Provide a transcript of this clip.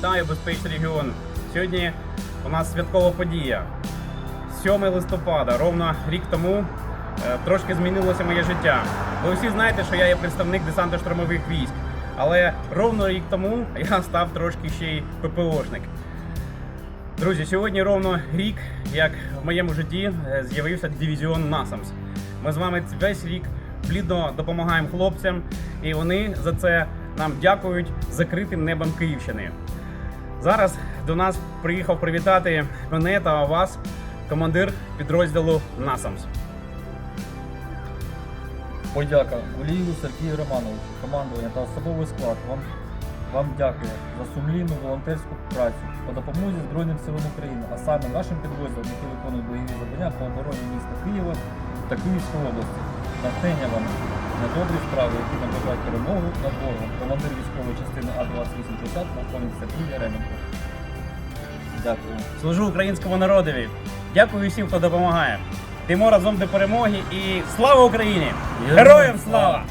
Вітаю, безпечний регіон. Сьогодні у нас святкова подія. 7 листопада, ровно рік тому, е, трошки змінилося моє життя. Ви всі знаєте, що я є представник десантно-штурмових військ, але ровно рік тому я став трошки ще й ППОшник. Друзі, сьогодні ровно рік, як в моєму житті е, з'явився дивізіон Насамс. Ми з вами весь рік плідно допомагаємо хлопцям, і вони за це нам дякують закритим небом Київщини. Зараз до нас приїхав привітати мене та вас, командир підрозділу Насамс. Подяка Олію Сергію Романовичу, командування та особовий склад. Вам, вам дякую за сумлінну волонтерську працю по допомозі Збройним силам України, а саме нашим підрозділам, які виконують бойові завдання по обороні міста Києва та Київської області. Натхнення вам на добрі справи, які наближають перемогу над ворогом. Командир військової частини А2860 полковник Сергій Яременко. Дякую. Служу українському народові. Дякую всім, хто допомагає. Йдемо разом до перемоги і слава Україні! Героям слава!